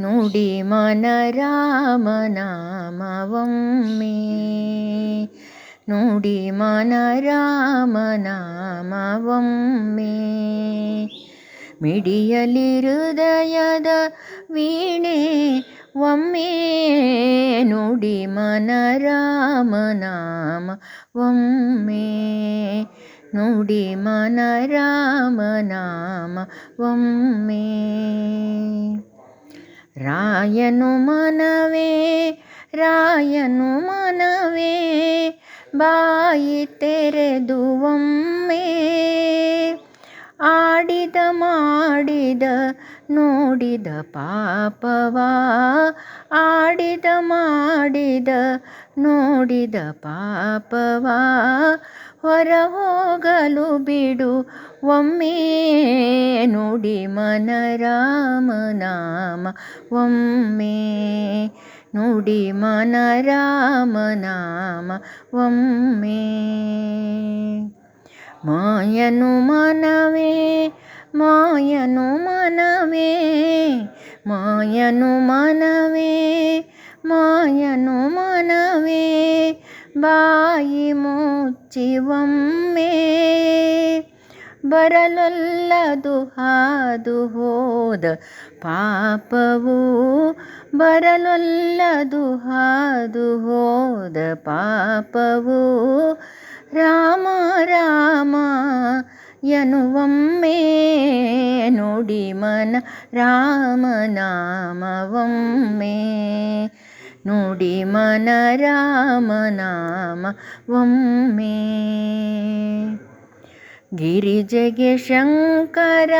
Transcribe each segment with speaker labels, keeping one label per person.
Speaker 1: ನುಡಿ ಮನ ರಾಮನಾಮವೊಮ್ಮೆ ನುಡಿ ಮನ ರಾಮನಾಮವೊಮ್ಮೆ ಮಿಡಿಯಲಿ ಹೃದಯದ ವೀಣೆ ಒಮ್ಮೆ ನುಡಿ ಮನ ರಾಮನಾಮ ಒಮ್ಮೆ ನುಡಿ ಮನ ರಾಮನಾಮ ಒಮ್ಮೆ ರಾಯನು ಮನವೇ ರಾಯನು ಮನವೇ, ಬಾಯಿ ತೆರೆದು ಒಮ್ಮೆ ಆಡಿದ ಮಾಡಿದ ನೋಡಿದ ಪಾಪವ, ಆಡಿದ ಮಾಡಿದ ನೋಡಿದ ಪಾಪವ ಹೊರ ಹೋಗಲು ಬಿಡು ಒಮ್ಮೆ ನುಡಿ ಮನ ರಾಮನಾಮ ಒಮ್ಮೆ ನುಡಿ ಮನ ರಾಮನಾಮ ಒಮ್ಮೆ ಮಾಯನು ಮನವೇ ಮಾಯನು ಮನವೇ ಮಾಯನು ಮನವೇ ಮಾಯನು ಮನವೇ ಬಾಯಿ ಮುಚ್ಚಿ ಒಮ್ಮೆ ಬರಲೊಲ್ಲದು ಹಾದು ಹೋದ ಪಾಪವು ಬರಲೊಲ್ಲದು ಹಾದು ಹೋದ ಪಾಪವು ರಾಮ ರಾಮ ಎನ್ನುವೊಮ್ಮೆ ನುಡಿ ಮನ ರಾಮನಾಮವೊಮ್ಮೆ ನುಡಿ ಮನ ರಾಮನಾಮ ಒಮ್ಮೆ ಗಿರಿಜೆಗೆ ಶಂಕರ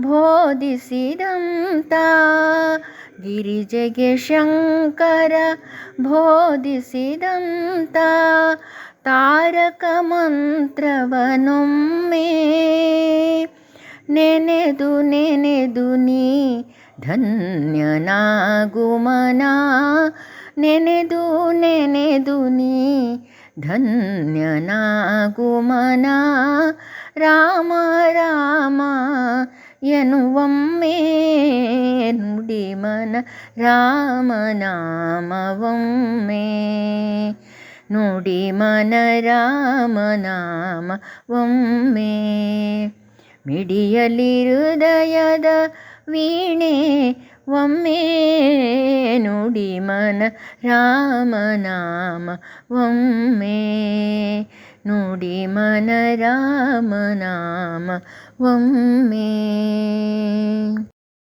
Speaker 1: ಬೋಧಿಸಿದಂತ ಗಿರಿಜೆಗೆ ಶಂಕರ ಬೋಧಿಸಿದಂತ ತಾರಕ ಮಂತ್ರವನೊಮ್ಮೆ ನೆನೆದು ನೆನೆದು ನೀ ಧನ್ಯನಾಗುಮನ ನೆನೆದು ನೆನೆದು ನೀ ಧನ್ಯನಾಗುಮನ ರಾಮ ರಾಮ ಎನ್ನುವೊಮ್ಮೆ ನುಡಿ ಮನ ರಾಮನಾಮವೊಮ್ಮೆ ನುಡಿ ಮನ ರಾಮನಾಮ ಒಮ್ಮೆ ಮಿಡಿಯಲಿ ಹೃದಯದ ವೀಣೆ ಒಮ್ಮೆ ನುಡಿ ಮನ ರಾಮನಾಮ ಒಮ್ಮೆ ನುಡಿ ಮನ ರಾಮನಾಮ ಒಮ್ಮೆ.